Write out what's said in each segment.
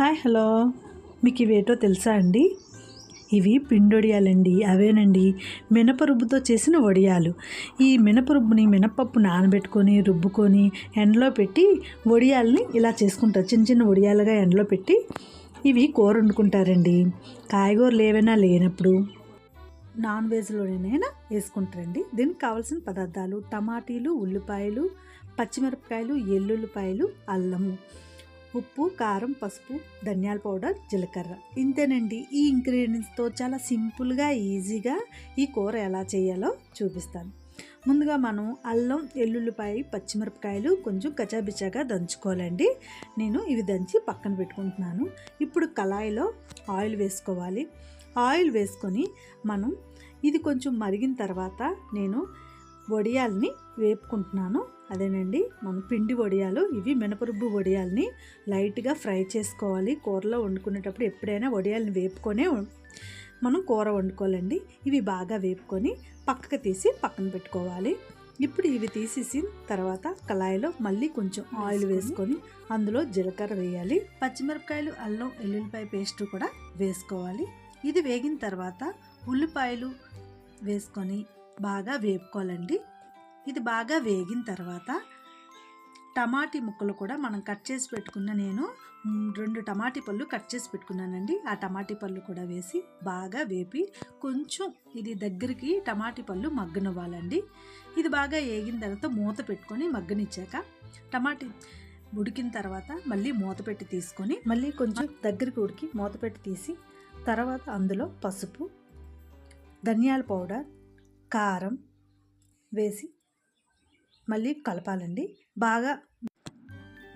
Hi hello. మీకు ఇవేటో తెలుసా అండి? ఇవి పిండొడియాలండి అవేనండి. మినపరుబ్బుతో చేసిన వడియాలు. ఈ మినపరుబ్బుని మినపప్పు నానబెట్టుకొని రుబ్బుకొని ఎండలో పెట్టి వడియాల్ని ఇలా చేసుకుంటారు. చిన్న చిన్న వడియాలుగా ఎండలో పెట్టి ఇవి కూర వండుకుంటారండి కాయగూరలు ఏవైనా లేనప్పుడు నాన్ వెజ్లోనైనా వేసుకుంటారండి. దీనికి కావాల్సిన పదార్థాలు టమాటీలు ఉల్లిపాయలు పచ్చిమిరపకాయలు ఎల్లుల్లిపాయలు అల్లము. ఉప్పు కారం పసుపు ధనియాల పౌడర్ జీలకర్ర. ఇంతేనండి. ఈ ఇంగ్రీడియంట్స్తో చాలా సింపుల్గా ఈజీగా ఈ కూర ఎలా చేయాలో చూపిస్తాను. ముందుగా మనం అల్లం ఎల్లుల్లిపాయ పచ్చిమిరపకాయలు కొంచెం కచాబిచాగా దంచుకోవాలండి. నేను ఇవి దంచి పక్కన పెట్టుకుంటున్నాను. ఇప్పుడు కళాయిలో ఆయిల్ వేసుకోవాలి. ఆయిల్ వేసుకొని మనం ఇది కొంచెం మరిగిన తర్వాత నేను వడియాల్ని వేపుకుంటున్నాను. అదేనండి మనం పిండి వడియాలు ఇవి మినపరుబ్బు వడియాల్ని లైట్గా ఫ్రై చేసుకోవాలి. కూరలో వండుకునేటప్పుడు ఎప్పుడైనా వడియాల్ని వేపుకొనే మనం కూర వండుకోవాలండి. ఇవి బాగా వేపుకొని పక్కకు తీసి పక్కన పెట్టుకోవాలి. ఇప్పుడు ఇవి తీసేసిన తర్వాత కళాయిలో మళ్ళీ కొంచెం ఆయిల్ వేసుకొని అందులో జీలకర్ర వేయాలి. పచ్చిమిరపకాయలు అల్లం ఎల్లుల్లిపాయ పేస్ట్ కూడా వేసుకోవాలి. ఇది వేగిన తర్వాత ఉల్లిపాయలు వేసుకొని బాగా వేపుకోవాలండి. ఇది బాగా వేగిన తర్వాత టమాటీ ముక్కలు కూడా మనం కట్ చేసి పెట్టుకున్న నేను రెండు టమాటీ పళ్ళు కట్ చేసి పెట్టుకున్నానండి. ఆ టమాటీ పళ్ళు కూడా వేసి బాగా వేపి కొంచెం ఇది దగ్గరికి టమాటీ పళ్ళు మగ్గనివ్వాలండి. ఇది బాగా వేగిన తర్వాత మూత పెట్టుకొని మగ్గనిచ్చాక టమాటీ ఉడికిన తర్వాత మళ్ళీ మూత పెట్టి తీసుకొని మళ్ళీ కొంచెం దగ్గరికి ఉడికి మూత పెట్టి తీసి తర్వాత అందులో పసుపు ధనియాల పౌడర్ కారం వేసి మళ్ళీ కలపాలండి. బాగా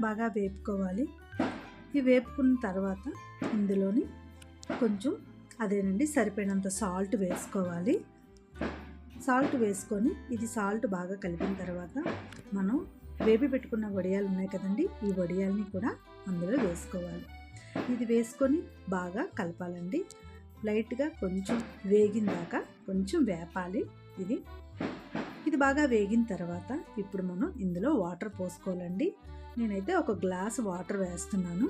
బాగా వేపుకోవాలి. ఈ వేపుకున్న తర్వాత ఇందులోని కొంచెం అదేనండి సరిపోయినంత సాల్ట్ వేసుకోవాలి. సాల్ట్ వేసుకొని ఇది సాల్ట్ బాగా కలిపిన తర్వాత మనం వేపి పెట్టుకున్న వడియాలు ఉన్నాయి కదండి ఈ వడియాల్ని కూడా అందులో వేసుకోవాలి. ఇది వేసుకొని బాగా కలపాలండి. లైట్గా కొంచెం వేగిన దాకా కొంచెం వేపాలి. ఇది. ఇది బాగా వేగిన తర్వాత ఇప్పుడు మనం ఇందులో వాటర్ పోసుకోవాలండి. నేనైతే ఒక గ్లాస్ వాటర్ వేస్తున్నాను.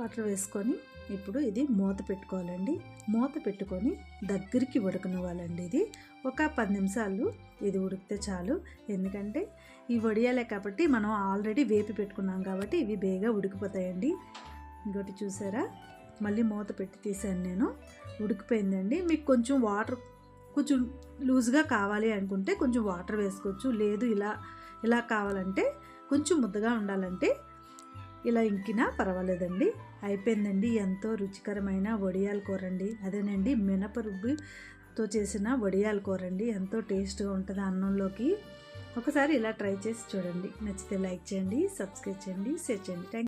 వాటర్ వేసుకొని ఇప్పుడు ఇది మూత పెట్టుకోవాలండి. మూత పెట్టుకొని దగ్గరికి ఉడకనివ్వాలండి ఇది. ఒక పది నిమిషాలు ఇది ఉడికితే చాలు. ఎందుకంటే ఈ వడియాలే కాబట్టి మనం ఆల్రెడీ వేపి పెట్టుకున్నాం కాబట్టి ఇవి బేగా ఉడికిపోతాయండి. ఇంకోటి చూసారా? మళ్ళీ మూత పెట్టి తీసాను నేను. ఉడికిపోయిందండి. మీకు కొంచెం వాటర్ కొంచెం లూజ్గా కావాలి అనుకుంటే కొంచెం వాటర్ వేసుకోవచ్చు. లేదు ఇలా ఇలా కావాలంటే కొంచెం ముద్దగా ఉండాలంటే ఇలా ఇంకినా పర్వాలేదండి. అయిపోయిందండి. ఎంతో రుచికరమైన వడియాల కూరండి. అదేనండి అదేనండి మినపరుబ్బుతో చేసిన వడియాల కూరండి. ఎంతో టేస్ట్గా ఉంటుంది అన్నంలోకి. ఒకసారి ఇలా ట్రై చేసి చూడండి. నచ్చితే లైక్ చేయండి సబ్స్క్రైబ్ చేయండి షేర్ చేయండి. థ్యాంక్